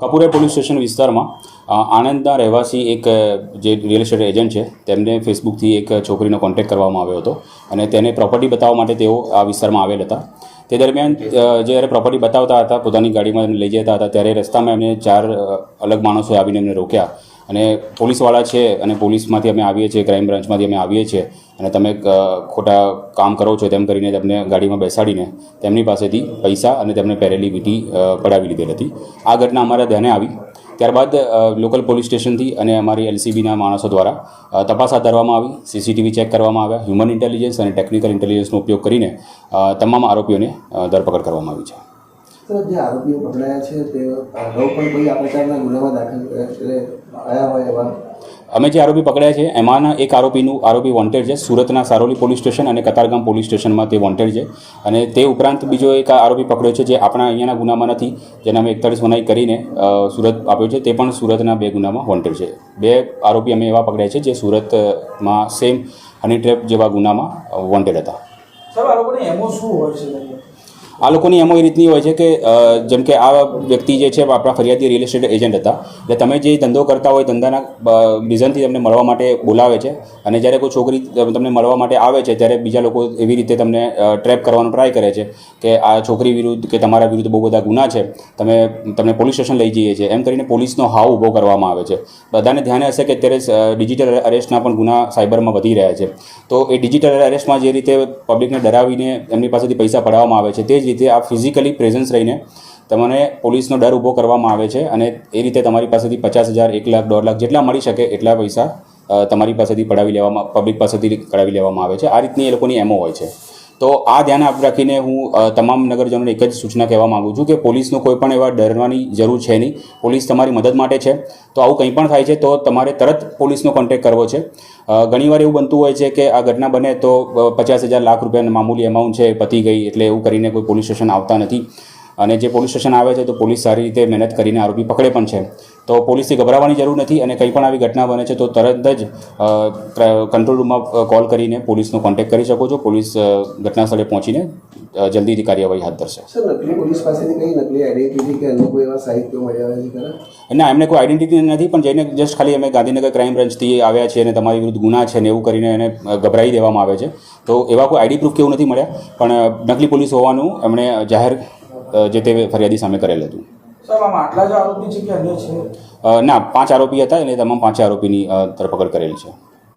કપૂરે police station વિસ્તારમાં આણંદના રહેવાસી એક જે રિયલ એસ્ટેટ એજન્ટ છે, તેમને ફેસબુકથી એક છોકરીનો કોન્ટેક્ટ કરવામાં આવ્યો હતો અને તેને પ્રોપર્ટી બતાવવા માટે તેઓ આ વિસ્તારમાં આવેલ હતા. તે દરમિયાન જ્યારે પ્રોપર્ટી બતાવતા હતા, પોતાની ગાડીમાં લઈ જતા હતા, ત્યારે રસ્તામાં એમને ચાર અલગ માણસોએ આવીને એમને રોક્યા. અને પોલીસવાળા છે અને પોલીસમાંથી અમે આવીએ છીએ ક્રાઇમ બ્રાન્ચમાંથી અમે આવીએ છીએ અને તમે ખોટા કામ કરો છો તેમ કરીને તેમને ગાડીમાં બેસાડીને તેમની પાસેથી પૈસા અને તેમને પહેરેલી વીટી પડાવી લીધેલ હતી. આ ઘટના અમારા ધ્યાને આવી. ત્યારબાદ લોકલ પોલીસ સ્ટેશનથી અને અમારી એલસીબીના માણસો દ્વારા તપાસ હાથ ધરવામાં આવી, સીસીટીવી ચેક કરવામાં આવ્યા હ્યુમન ઇન્ટેલિજન્સ અને ટેકનિકલ ઇન્ટેલિજન્સનો ઉપયોગ કરીને તમામ આરોપીઓને ધરપકડ કરવામાં આવી છે. જે આરોપીઓ પકડાયા છે, તે કોઈ આ પ્રકારના ગુનામાં દાખલ અમે જે આરોપી પકડ્યા છે એમાંના એક આરોપીનું, આરોપી વોન્ટેડ છે, સુરતના સારોલી પોલીસ સ્ટેશન અને કતારગામ પોલીસ સ્ટેશનમાં તે વોન્ટેડ છે. અને તે ઉપરાંત બીજો એક આરોપી પકડ્યો છે જે આપણા અહીંયાના ગુનામાં નથી, જેને અમે એકતાળીસ ગુનાઈ કરીને સુરત આપ્યો છે, તે પણ સુરતના બે ગુનામાં વોન્ટેડ છે. બે આરોપી અમે એવા પકડ્યા છે જે સુરતમાં સેમ હની ટ્રેપ જેવા ગુનામાં વોન્ટેડ હતા. સર આ એમો શું હોય છે? આ લોકોની એમો એ રીતની હોય છે કે જેમ કે આ વ્યક્તિ જે છે, આપણા ફરિયાદી રિયલ એસ્ટેટ એજન્ટ હતા. એટલે તમે જે ધંધો કરતા હોય, ધંધાના રીઝનથી તમને મળવા માટે બોલાવે છે. અને જ્યારે કોઈ છોકરી તમને મળવા માટે આવે છે, ત્યારે બીજા લોકો એવી રીતે તમને ટ્રેપ કરવાનો ટ્રાય કરે છે કે આ છોકરી વિરુદ્ધ કે તમારા વિરુદ્ધ બહુ બધા ગુના છે. તમે, તમને પોલીસ સ્ટેશન લઈ જઈએ છીએ. એમ કરીને પોલીસનો હાવ ઊભો કરવામાં આવે છે. બધાને ધ્યાને હશે કે અત્યારે ડિજિટલ અરેસ્ટના પણ ગુના સાયબરમાં વધી રહ્યા છે. તો એ ડિજિટલ અરેસ્ટમાં જે રીતે પબ્લિકને ડરાવીને એમની પાસેથી પૈસા પડાવવામાં આવે છે, તે જ રીતે આ ફિઝિકલી પ્રેઝન્સ રહીને તમને પોલીસનો ડર ઊભો કરવામાં આવે છે અને એ રીતે તમારી પાસેથી પચાસ હજાર, એક લાખ, દોઢ લાખ જેટલા મળી શકે એટલા પૈસા તમારી પાસેથી પડાવી લેવામાં પબ્લિક પાસેથી કઢાવી લેવામાં આવે છે. આ રીતની એ લોકોની એમો હોય છે. તો આ ધ્યાન આપ રાખીને હું તમામ નગરજનોને એક જ સૂચના કહેવા માગું છું કે પોલીસનો કોઈ પણ એવા ડરવાની જરૂર છે નહીં. પોલીસ તમારી મદદ માટે છે. તો આવું કંઈ પણ થાય છે તો તમારે તરત પોલીસનો કોન્ટેક્ટ કરવો છે. ઘણીવાર એવું બનતું હોય છે કે આ ઘટના બને તો પચાસ હજાર લાખ રૂપિયાની મામૂલી એમાઉન્ટ છે, પતી ગઈ એટલે એવું કરીને કોઈ પોલીસ સ્ટેશન આવતા નથી. અને જે પોલીસ સ્ટેશન આવે છે તો પોલીસ સારી રીતે મહેનત કરીને આરોપી પકડે પણ છે. તો પોલીસથી ગભરાવાની જરૂર નથી અને કંઈ પણ આવી ઘટના બને છે તો તરત જ કંટ્રોલ રૂમમાં કોલ કરીને પોલીસનો કોન્ટેક્ટ કરી શકો છો. પોલીસ ઘટના સ્થળે પહોંચીને જલ્દીથી કાર્યવાહી હાથ ધરશે. ના એમને કોઈ આઈડેન્ટિટી નથી પણ જઈને જસ્ટ ખાલી અમે ગાંધીનગર ક્રાઇમ બ્રાન્ચથી આવ્યા છીએ અને તમારી વિરુદ્ધ ગુના છે ને એવું કરીને એને ગભરાઈ દેવામાં આવે છે. તો એવા કોઈ આઈડી પ્રૂફ કેવું નથી મળ્યા પણ નકલી પોલીસ હોવાનું એમણે જાહેર જે તે ફરિયાદી સામે કરેલ હતું. ના પાંચ આરોપી હતા અને તમામ પાંચ આરોપીની ધરપકડ કરેલી છે.